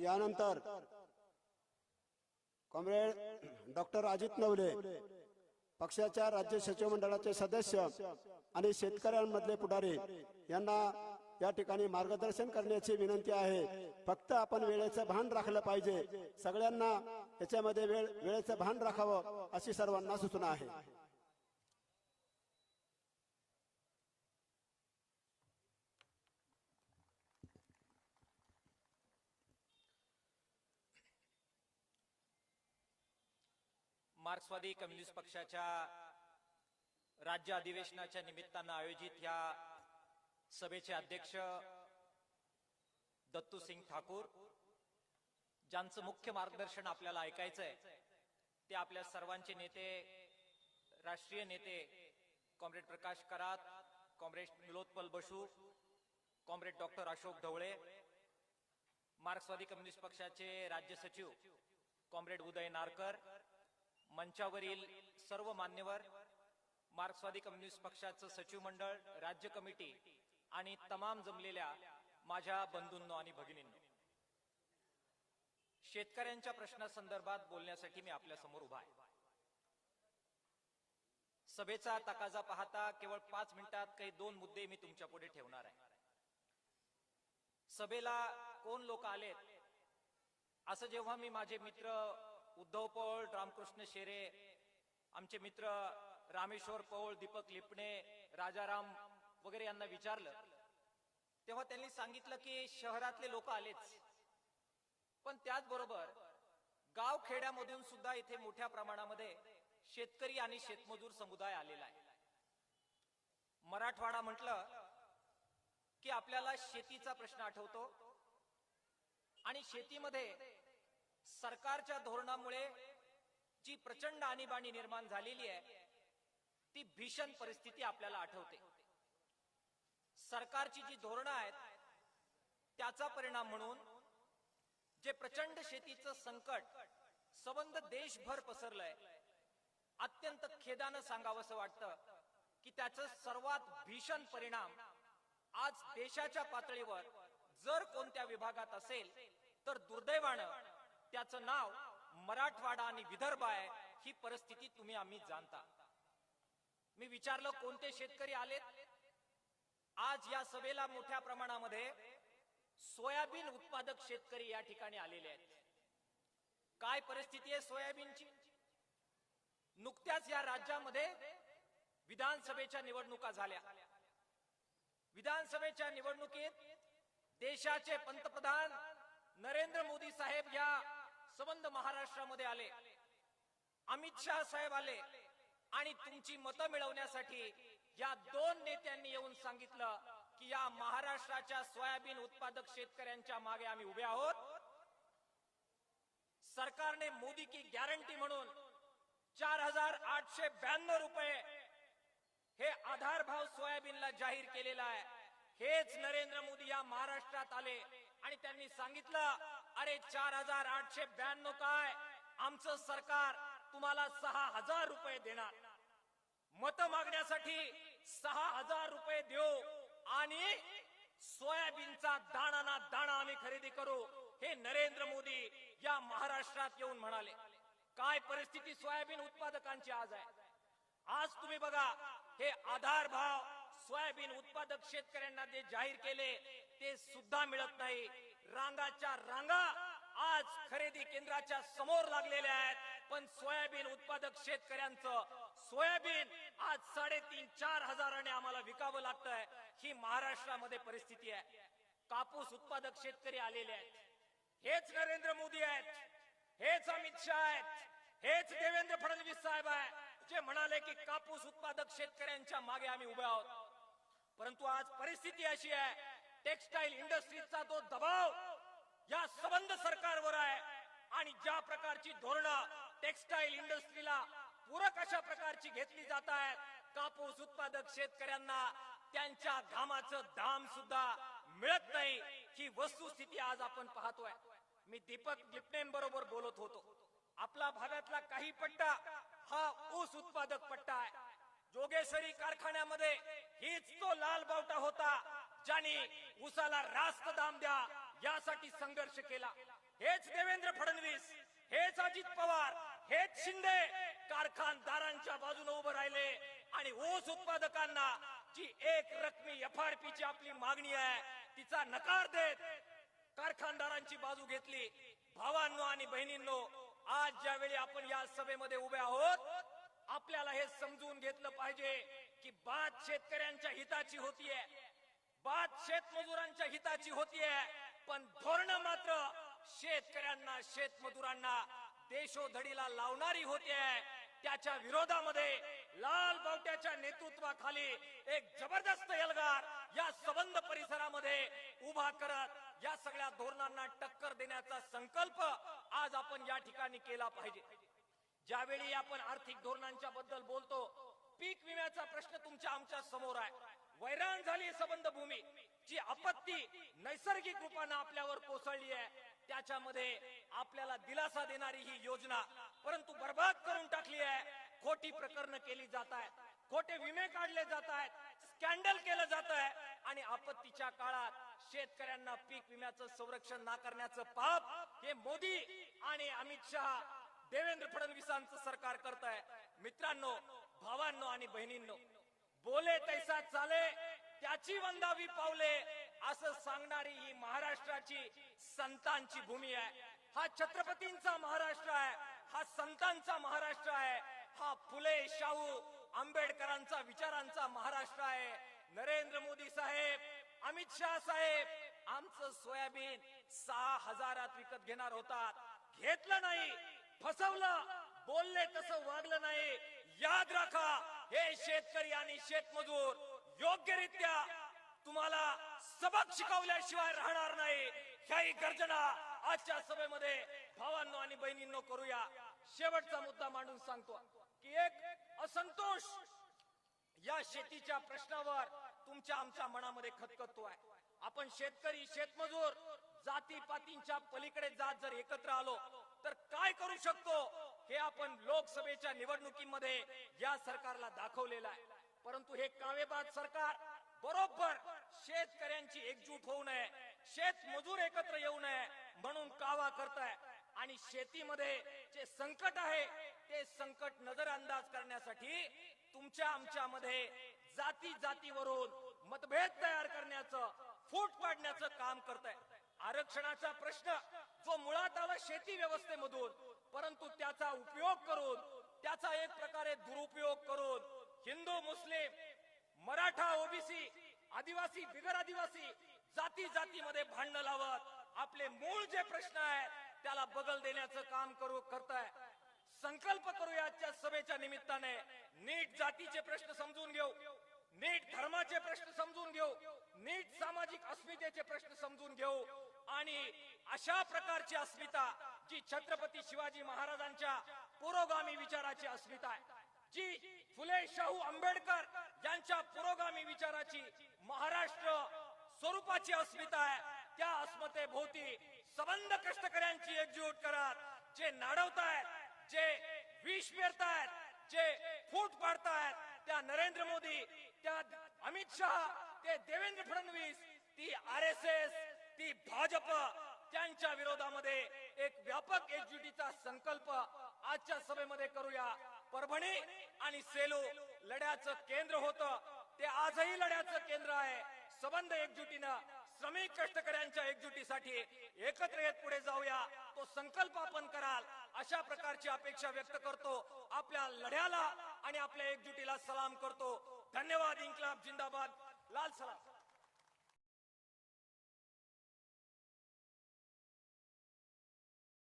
यानंतर comrade doctor Ajit Navale पक्षाच्या राज्य सचिव मंडळाचे सदस्य आणि शेतकऱ्यांमधले पुढारी यांना या ठिकाणी मार्गदर्शन करण्याची विनंती आहे. फक्त आपण वेळेचं भान राखलं पाहिजे. सगळ्यांना याच्यामध्ये वेळ वेळेचं भान राखावं अशी सर्वांना सूचना आहे. मार्क्सवादी कम्युनिस्ट पक्षाच्या राज्य अधिवेशनाच्या निमित्तानं आयोजित या सभेचे अध्यक्ष दत्तू सिंग ठाकूर ज्यांचं मुख्य मार्गदर्शन आपल्याला ऐकायचं आहे ते आपल्या सर्वांचे नेते राष्ट्रीय नेते कॉम्रेड प्रकाश करात कॉम्रेड निलोत्पल बसू कॉम्रेड डॉक्टर अशोक ढवळे मार्क्सवादी कम्युनिस्ट पक्षाचे राज्य सचिव कॉम्रेड उदय नारकर मंचावरील सर्व मान्यवर मार्क्सवादी कम्युनिस्ट पक्षाचं सचिव मंडळ राज्य कमिटी आणि तमाम जमलेल्या माझ्या बंधूंनो आणि भगिनींनो शेतकऱ्यांच्या प्रश्नासंदर्भात बोलण्यासाठी मी आपल्यासमोर उभा आहे. सभेचा तकाजा पाहता केवळ पाच मिनिटात काही दोन मुद्दे मी तुमच्यापुढे ठेवणार आहे. सभेला कोण लोक आलेत? असं जेव्हा मी माझे मित्र उद्धव पौळ रामकृष्ण शेरे आमचे मित्र रामेश्वर पौळ दीपक लिपणे राजाराम वगैरे यांना विचारलं. तेव्हा त्यांनी सांगितलं की शहरातले लोक आलेच. पण त्याचबरोबर गाव खेड्यामधून सुद्धा इथे मोठ्या प्रमाणामध्ये शेतकरी आणि शेतमजूर समुदाय आलेला आहे. मराठवाडा म्हटलं की आपल्याला शेतीचा प्रश्न आठवतो आणि शेतीमध्ये सरकारच्या धोरणामुळे जी प्रचंड आणीबाणी निर्माण झालेली आहे ती भीषण परिस्थिती आपल्याला आठवते. सरकारची जी धोरणं आहेत त्याचा परिणाम म्हणून जे प्रचंड शेतीचं संकट संबंध देशभर पसरलंय अत्यंत खेदानं सांगावंसं वाटतं की त्याचं सर्वात भीषण परिणाम आज देशाच्या पातळीवर जर कोणत्या विभागात असेल तर दुर्दैवानं त्याचं नाव मराठवाडा आणि विदर्भ आहे. ही परिस्थिती तुम्ही आम्ही जाणता. मी विचारलं कोणते शेतकरी आलेत? आज या सभेला मोठ्या प्रमाणामध्ये सोयाबीन उत्पादक शेतकरी या ठिकाणी आलेले आहेत. काय परिस्थिती आहे सोयाबीनची? नुकत्याच या राज्यामध्ये विधानसभेच्या निवडणुका झाल्या. विधानसभेच्या निवडणुकीत देशाचे पंतप्रधान नरेंद्र मोदी साहेब या संबंध महाराष्ट्रामध्ये आले. अमित शहा साहेब आले. आणि तुमची मतं मिळवण्यासाठी या दोन नेत्यांनी येऊन सांगितलं की या महाराष्ट्राच्या सोयाबीन उत्पादक शेतकऱ्यांच्या मागे आम्ही उभे आहोत. सरकारने मोदी की गॅरंटी म्हणून चार हजार आठशे ब्याण्णव रुपये हे आधार भाव सोयाबीनला जाहीर केलेला आहे. हेच नरेंद्र मोदी या महाराष्ट्रात आले आणि त्यांनी सांगितलं अरे चार हजार आठशे ब्याण्णव काय? आमचं सरकार तुम्हाला सहा हजार रुपये देणार. मत मागण्यासाठी सहा हजार रुपये देऊ आणि सोयाबीनचा दाणा ना दाणा आम्ही खरेदी करू. हे नरेंद्र मोदी या महाराष्ट्रात येऊन म्हणाले. काय परिस्थिती सोयाबीन उत्पादकांची आज आहे? आज तुम्ही बघा हे आधार भाव सोयाबीन उत्पादक शेतकऱ्यांना जे जाहीर केले ते सुद्धा मिळत नाही. रांगाच्या रांगा आज खरेदी केंद्राच्या समोर लागलेल्या आहेत. पण सोयाबीन उत्पादक शेतकऱ्यांचं सोयाबीन आज साडेतीन चार हजाराने आम्हाला विकावं लागतंय. ही महाराष्ट्रामध्ये परिस्थिती आहे. कापूस उत्पादक शेतकरी आलेले आहेत. हेच नरेंद्र मोदी आहेत. हेच अमित शहा आहेत. हेच देवेंद्र फडणवीस साहेब आहे जे म्हणाले की कापूस उत्पादक शेतकऱ्यांच्या मागे आम्ही उभे आहोत. परंतु आज परिस्थिती अशी आहे टेक्सटाईल इंडस्ट्रीचा तो दबाव या संबंध सरकारवर आहे आणि ज्या प्रकारची धोरणं टेक्सटाईल इंडस्ट्रीला पूरक अशा प्रकारची घेतली जात आहेत कापूस उत्पादक शेतकऱ्यांना त्यांच्या घामाचं दाम सुद्धा मिळत नाही ही वस्तुस्थिती आज आपण पाहतोय. मी दीपक बरोबर बोलत होतो. आपला भागातला काही पट्टा हा ऊस उत्पादक पट्टा आहे. जोगेश्वरी कारखान्यामध्ये हीच तो लाल बावटा होता. ज्यांनी उसाला रास्त दाम द्या यासाठी संघर्ष केला. हेच देवेंद्र फडणवीस हेच अजित पवार हेच शिंदे कारखानदारांच्या बाजूने उभं राहिले आणि ऊस उत्पादकांना जी एक रकमी एफ आर पी ची आपली मागणी आहे तिचा नकार देत कारखानदारांची बाजू घेतली. भावांनो आणि बहिणींनो आज ज्यावेळी आपण या सभेमध्ये उभे आहोत आपल्याला हे समजून घेतलं पाहिजे की बात शेतकऱ्यांच्या हिताची होतीये. बात शेतमजुरांच्या हिताची होतीये पण धोरण मात्र शेतकऱ्यांना शेतमजुरांना देशोधडीला लावणारी होतीये. त्याच्या विरोधामध्ये लाल बावट्याच्या नेतृत्वाखाली एक जबरदस्त एल्गार या सबंध परिसरामध्ये उभा करत या सगळ्या धोरणांना टक्कर देण्याचा संकल्प आज आपण या ठिकाणी केला पाहिजे. ज्यावेळी आपण आर्थिक धोरणांच्या बद्दल बोलतो पीक विम्याचा प्रश्न तुमच्या आमच्यासमोर आहे. वैराण झाली संबंध भूमी जी आपत्ती नैसर्गिक रूपानं आपल्यावर कोसळली आहे त्याच्यामध्ये आपल्याला दिलासा देणारी ही योजना परंतु बर्बाद करून टाकली आहे. खोटी प्रकरण केली जात आहेत खोटे विमे काढले जात आहेत स्कॅन्डल केलं जात आहे आणि आपत्तीच्या काळात शेतकऱ्यांना पीक विम्याचं संरक्षण नाकारण्याचं पाप हे मोदी आणि अमित शहा देवेंद्र फडणवीसांचं सरकार करत आहे. मित्रांनो भावांनो आणि बहिणींनो बोले तैसा चाले त्याची वंदावी पावले असं सांगणारी ही महाराष्ट्राची संतांची भूमी आहे. हा छत्रपतींचा महाराष्ट्र आहे हा संतांचा महाराष्ट्र आहे हा फुले शाहू आंबेडकरांचा विचारांचा महाराष्ट्र आहे. नरेंद्र मोदी साहेब अमित शाह साहेब आमचं सोयाबीन सहा हजारात विकत घेणार होतात. घेतलं नाही फसवलं. बोलले तसं वागलं नाही. याद राखा हे शेतकरी आणि शेतमजूर योग्यरित्या तुम्हाला सबक शिकवल्याशिवाय राहणार नाही. ह्याही गर्जना आजच्या सभेमध्ये भावांनो आणि बहिणींनो करूया. शेवटचा मुद्दा मांडून सांगतो की एक असंतोष या शेतीच्या प्रश्नावर तुमच्या आमच्या मनामध्ये खतखतो आहे. आपण शेतकरी शेतमजूर जातीपातींच्या पलीकडे जात जर एकत्र आलो तर काय करू शकतो? हे आपण लोकसभेच्या निवडणुकीमध्ये या सरकारला दाखवलेलं आहे. परंतु हे कावेबाद सरकार बरोबर शेतकऱ्यांची एकजूट होऊ नये शेतमजूर एकत्र येऊ नये म्हणून कावा करताय. आणि शेतीमध्ये जे संकट आहे ते संकट नजरअंदाज करण्यासाठी तुमच्या आमच्यामध्ये जाती जातीवरून मतभेद तयार करण्याचं फूट पाडण्याचं काम करताय. आरक्षणाचा प्रश्न जो मुळात आला शेती व्यवस्थेमधून परंतु त्याचा उपयोग करून त्याचा एक प्रकारे दुरुपयोग करून हिंदू मुस्लिम मराठा ओबीसी आदिवासी बिगर आदिवासी जाती जातीमध्ये भांडण लावत आपले मूळ जे प्रश्न आहे त्याला बगल देण्याचं काम करू करताय. संकल्प करूया आजच्या सभेच्या निमित्ताने. नीट जातीचे प्रश्न समजून घेऊ. नीट धर्माचे प्रश्न समजून घेऊ. नीट सामाजिक अस्मितेचे प्रश्न समजून घेऊ. आणि अशा प्रकारची अस्मिता जी छत्रपती शिवाजी महाराजांच्या पुरोगामी विचाराची अस्मिता आहे. जी फुले शाहू आंबेडकर यांच्या पुरोगामी विचाराची महाराष्ट्र स्वरूपाची अस्मिता आहे. त्या अस्मितेभोवती सबंध कष्टकऱ्यांची एकजूट करत जे नाडवतायत जे विष पेरतायत जे फूट पाडतायत त्या नरेंद्र मोदी त्या अमित शहा ते देवेंद्र फडणवीस ती आर एस एस ती भाजप त्यांच्या विरोधामध्ये एक व्यापक एकजुटीचा संकल्प आजच्या सभेमध्ये करूया. परभणी आणि सेलू लढ्याचं केंद्र होतं. ते आजही लढ्याचं केंद्र आहे. संबंध एकजुटीनं श्रमिक कष्टकऱ्यांच्या एकजुटीसाठी एकत्र येत पुढे जाऊया. तो संकल्प आपण कराल. अशा प्रकारची अपेक्षा व्यक्त करतो. आपल्या लढ्याला आणि आपल्या एकजुटीला सलाम करतो. धन्यवाद इन्कलाब जिंदाबाद. लाल सलाम.